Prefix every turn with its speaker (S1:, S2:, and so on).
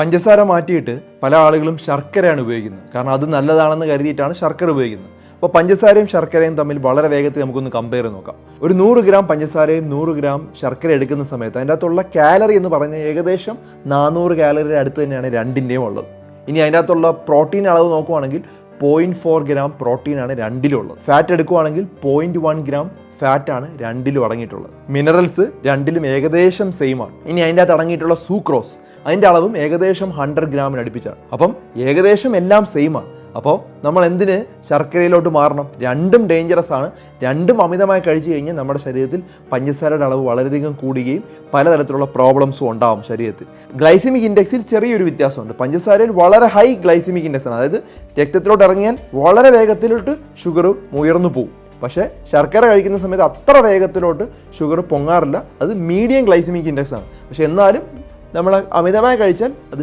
S1: പഞ്ചസാര മാറ്റിയിട്ട് പല ആളുകളും ശർക്കരയാണ് ഉപയോഗിക്കുന്നത്. കാരണം അത് നല്ലതാണെന്ന് കരുതിയിട്ടാണ് ശർക്കര ഉപയോഗിക്കുന്നത്. അപ്പോൾ പഞ്ചസാരയും ശർക്കരയും തമ്മിൽ വളരെ വേഗത്തിൽ നമുക്കൊന്ന് കമ്പയർ നോക്കാം. ഒരു നൂറ് ഗ്രാം പഞ്ചസാരയും നൂറ് ഗ്രാം ശർക്കര എടുക്കുന്ന സമയത്ത് അതിന്റെ അകത്തുള്ള കാലറി എന്ന് പറഞ്ഞാൽ ഏകദേശം നാനൂറ് കാലറിയുടെ അടുത്ത് തന്നെയാണ് രണ്ടിന്റെയും ഉള്ളത്. ഇനി അതിന്റെ അകത്തുള്ള പ്രോട്ടീൻ അളവ് നോക്കുവാണെങ്കിൽ പോയിന്റ് ഫോർ ഗ്രാം പ്രോട്ടീനാണ് രണ്ടിലും ഉള്ളത് ഫാറ്റ് എടുക്കുവാണെങ്കിൽ പോയിന്റ് വൺ ഗ്രാം ഫാറ്റാണ് രണ്ടിലും അടങ്ങിയിട്ടുള്ളത്. മിനറൽസ് രണ്ടിലും ഏകദേശം സെയിമാണ് ഇനി അതിന്റെ അകത്ത് അടങ്ങിയിട്ടുള്ള സൂക്രോസ് അതിന്റെ അളവും ഏകദേശം ഹൺഡ്രഡ് ഗ്രാമിന് അടുപ്പിച്ചാണ് അപ്പം ഏകദേശം എല്ലാം സെയിമാണ് അപ്പോൾ നമ്മൾ എന്തിന് ശർക്കരയിലോട്ട് മാറണം? രണ്ടും ഡേഞ്ചറസ് ആണ്. രണ്ടും അമിതമായി കഴിച്ചു കഴിഞ്ഞാൽ നമ്മുടെ ശരീരത്തിൽ പഞ്ചസാരയുടെ അളവ് വളരെയധികം കൂടുകയും പലതരത്തിലുള്ള പ്രോബ്ലംസും ഉണ്ടാവും ശരീരത്തിൽ. ഗ്ലൈസിമിക് ഇൻഡെക്സിൽ ചെറിയൊരു വ്യത്യാസമുണ്ട്. പഞ്ചസാരയിൽ വളരെ ഹൈ ഗ്ലൈസിമിക് ഇൻഡെക്സ് ആണ്. അതായത് രക്തത്തിലോട്ട് ഇറങ്ങിയാൽ വളരെ വേഗത്തിലോട്ട് ഷുഗർ ഉയർന്നു പോകും പക്ഷേ ശർക്കര കഴിക്കുന്ന സമയത്ത് അത്ര വേഗത്തിലോട്ട് ഷുഗർ പൊങ്ങാറില്ല. അത് മീഡിയം ഗ്ലൈസിമിക് ഇൻഡെക്സ് ആണ്. പക്ഷേ എന്നാലും നമ്മൾ അമിതമായി കഴിച്ചാൽ അത്